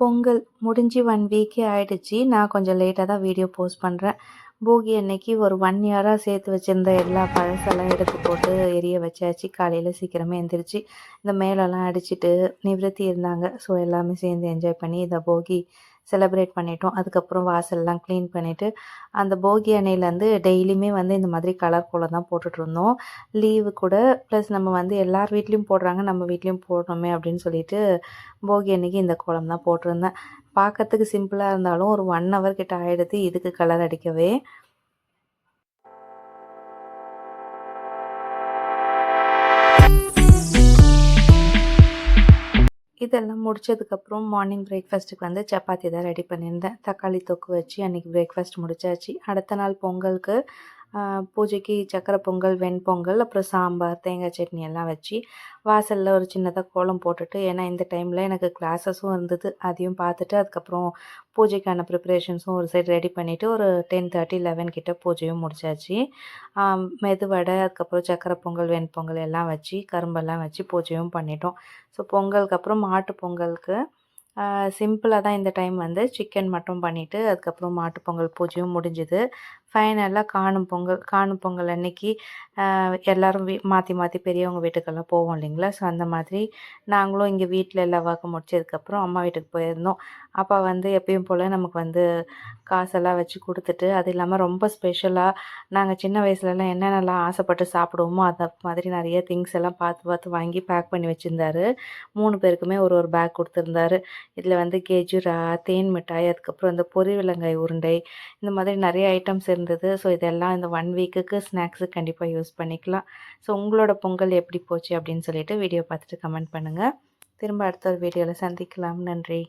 பொங்கல் முடிஞ்சு ஒன் வீக்கே ஆயிடுச்சு. நான் கொஞ்சம் லேட்டாக தான் வீடியோ போஸ்ட் பண்ணுறேன் போகி அன்னைக்கு ஒரு ஒன் இயராக சேர்த்து வச்சுருந்த எல்லா பழசெல்லாம் எடுத்து போட்டு எரிய வச்சாச்சு. காலையில் சீக்கிரமே எழுந்திரிச்சு இந்த மேலெல்லாம் அடிச்சுட்டு நிவர்த்தி இருந்தாங்க. ஸோ எல்லாமே சேர்ந்து என்ஜாய் பண்ணி இதை போகி செலிப்ரேட் பண்ணிட்டோம். அதுக்கப்புறம் வாசல்லாம் க்ளீன் பண்ணிவிட்டு அந்த போகி அன்னையிலேருந்து டெய்லியுமே வந்து இந்த மாதிரி கலர் கோலம் தான் போட்டுட்ருந்தோம் லீவு கூட ப்ளஸ் நம்ம வந்து எல்லார் வீட்லேயும் போடுறாங்க. நம்ம வீட்லேயும் போடணுமே அப்படின்னு சொல்லிட்டு போகி அன்னைக்கு இந்த கோலம் தான் போட்டிருந்தேன். பார்க்கறதுக்கு சிம்பிளாக இருந்தாலும் ஒரு ஒன் ஹவர் கிட்ட ஆகிடுது இதுக்கு கலர் அடிக்கவே. இதெல்லாம் முடிச்சதுக்கப்புறம் மார்னிங் பிரேக்ஃபாஸ்ட்டுக்கு வந்து சப்பாத்தி தான் ரெடி பண்ணியிருந்தேன். தக்காளி தொக்கு வச்சு அன்றைக்கி பிரேக்ஃபாஸ்ட் முடிச்சாச்சு. அடுத்த நாள் பொங்கலுக்கு பூஜைக்கு சக்கரை பொங்கல் வெண்பொங்கல் அப்புறம் சாம்பார் தேங்காய் சட்னி எல்லாம் வச்சு வாசலில் ஒரு சின்னதாக கோலம் போட்டுட்டு ஏன்னா இந்த டைமில் எனக்கு கிளாஸஸும் இருந்தது. அதையும் பார்த்துட்டு அதுக்கப்புறம் பூஜைக்கான ப்ரிப்பரேஷன்ஸும் ஒரு சைடு ரெடி பண்ணிவிட்டு ஒரு டென் தேர்ட்டி லெவன் கிட்டே பூஜையும் முடிச்சாச்சு. மெதுவடை அதுக்கப்புறம் சக்கரை பொங்கல் வெண்பொங்கல் எல்லாம் வச்சு கரும்பெல்லாம் வச்சு பூஜையும் பண்ணிட்டோம். ஸோ பொங்கலுக்கு அப்புறம் மாட்டு பொங்கலுக்கு சிம்பிளாக தான் இந்த டைம் வந்து சிக்கன் மட்டும் பண்ணிவிட்டு அதுக்கப்புறம் மாட்டுப்பொங்கல் பூஜையும் முடிஞ்சுது. ஃபைனலாக காணும் பொங்கல் காணும் பொங்கல் அன்னைக்கு எல்லோரும் வீ மாற்றி மாற்றி பெரியவங்க வீட்டுக்கெல்லாம் போவோம் இல்லைங்களா? ஸோ அந்த மாதிரி நாங்களும் இங்கே வீட்டில் எல்லா ஒர்க்கும் முடிச்சதுக்கப்புறம் அம்மா வீட்டுக்கு போயிருந்தோம். அப்பா வந்து எப்பயும் போல் நமக்கு வந்து காசெல்லாம் வச்சு கொடுத்துட்டு அது இல்லாமல் ரொம்ப ஸ்பெஷலாக நாங்கள் சின்ன வயசுலலாம் என்னென்னலாம் ஆசைப்பட்டு சாப்பிடுவோமோ அந்த மாதிரி நிறைய திங்ஸ் எல்லாம் பார்த்து பார்த்து வாங்கி பேக் பண்ணி வச்சுருந்தாரு. மூணு பேருக்குமே ஒரு ஒரு பேக் கொடுத்துருந்தாரு. இதில் வந்து கெஜுரா தேன் மிட்டாய் அதுக்கப்புறம் இந்த பொரி விலங்காய் உருண்டை இந்த மாதிரி நிறைய ஐட்டம்ஸ் இருந்தது. ஸோ இதெல்லாம் இந்த ஒன் வீக்குக்கு ஸ்நாக்ஸுக்கு கண்டிப்பாக யூஸ் பண்ணிக்கலாம். ஸோ உங்களோட பொங்கல் எப்படி போச்சு அப்படின்னு சொல்லிட்டு வீடியோ பார்த்துட்டு கமெண்ட் பண்ணுங்கள் திரும்ப அடுத்த ஒரு வீடியோவில் சந்திக்கலாம். நன்றி.